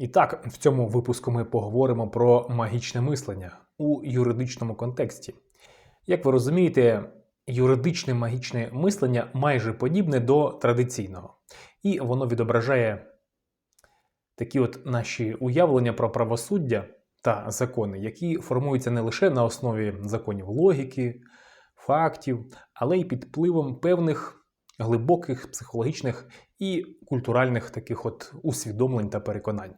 І так, в цьому випуску ми поговоримо про магічне мислення у юридичному контексті. Як ви розумієте, юридичне магічне мислення майже подібне до традиційного, і воно відображає такі от наші уявлення про правосуддя та закони, які формуються не лише на основі законів логіки, фактів, але й під впливом певних глибоких психологічних і культуральних таких от усвідомлень та переконань.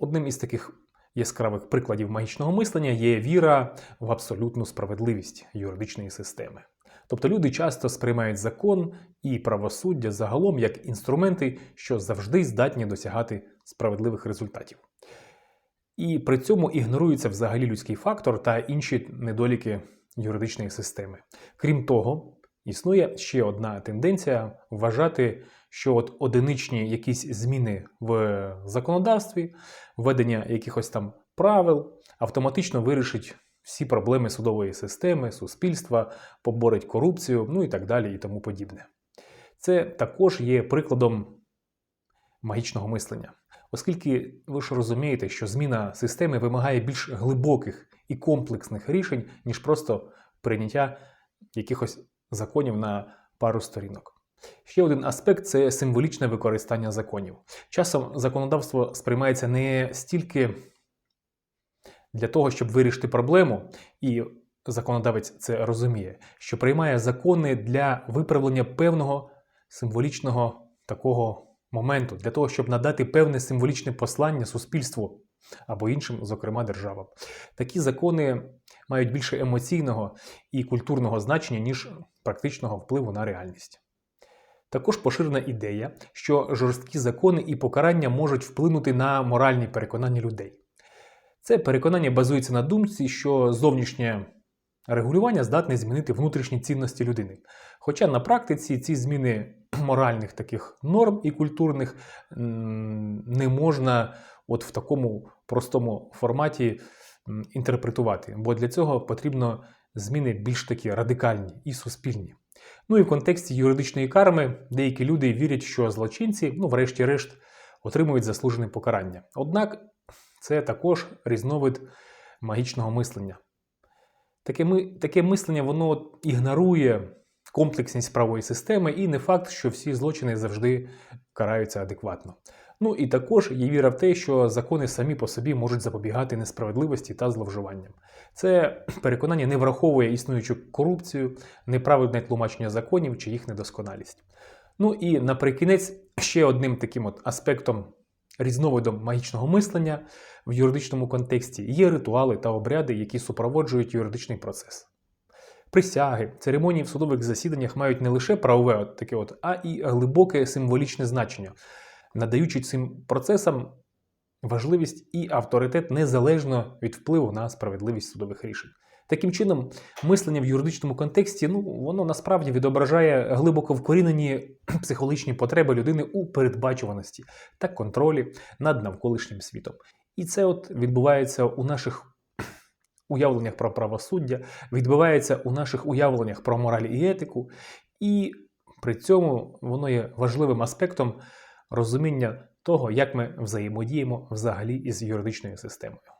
Одним із таких яскравих прикладів магічного мислення є віра в абсолютну справедливість юридичної системи. Тобто люди часто сприймають закон і правосуддя загалом як інструменти, що завжди здатні досягати справедливих результатів. І при цьому ігнорується взагалі людський фактор та інші недоліки юридичної системи. Крім того, існує ще одна тенденція вважати, що от одиничні якісь зміни в законодавстві, введення якихось там правил автоматично вирішить всі проблеми судової системи, суспільства, поборить корупцію, ну і так далі, і тому подібне. Це також є прикладом магічного мислення. Оскільки ви ж розумієте, що зміна системи вимагає більш глибоких і комплексних рішень, ніж просто прийняття якихось законів на пару сторінок. Ще один аспект це символічне використання законів. Часом законодавство сприймається не стільки для того, щоб вирішити проблему, і законодавець це розуміє, що приймає закони для виправлення певного символічного такого моменту, для того, щоб надати певне символічне послання суспільству або іншим, зокрема державам. Такі закони мають більше емоційного і культурного значення, ніж практичного впливу на реальність. Також поширена ідея, що жорсткі закони і покарання можуть вплинути на моральні переконання людей. Це переконання базується на думці, що зовнішнє регулювання здатне змінити внутрішні цінності людини. Хоча на практиці ці зміни моральних таких норм і культурних не можна от в такому простому форматі інтерпретувати, бо для цього потрібно зміни більш такі радикальні і суспільні. Ну і в контексті юридичної карми деякі люди вірять, що злочинці, ну, врешті-решт, отримують заслужене покарання. Однак це також різновид магічного мислення. Таке ми, таке мислення воно ігнорує комплексність правової системи, і не факт, що всі злочини завжди караються адекватно. Ну і також є віра в те, що закони самі по собі можуть запобігати несправедливості та зловживанням. Це переконання не враховує існуючу корупцію, неправильне тлумачення законів чи їх недосконалість. Ну і наприкінець ще одним таким от аспектом різновидом магічного мислення в юридичному контексті є ритуали та обряди, які супроводжують юридичний процес. Присяги, церемонії в судових засіданнях мають не лише правове от таке, от, а і глибоке символічне значення, надаючи цим процесам важливість і авторитет незалежно від впливу на справедливість судових рішень. Таким чином, мислення в юридичному контексті ну, воно насправді відображає глибоко вкорінені психологічні потреби людини у передбачуваності та контролі над навколишнім світом. І це от відбувається у наших уявленнях про правосуддя, відбувається у наших уявленнях про мораль і етику, і при цьому воно є важливим аспектом розуміння того, як ми взаємодіємо взагалі із юридичною системою.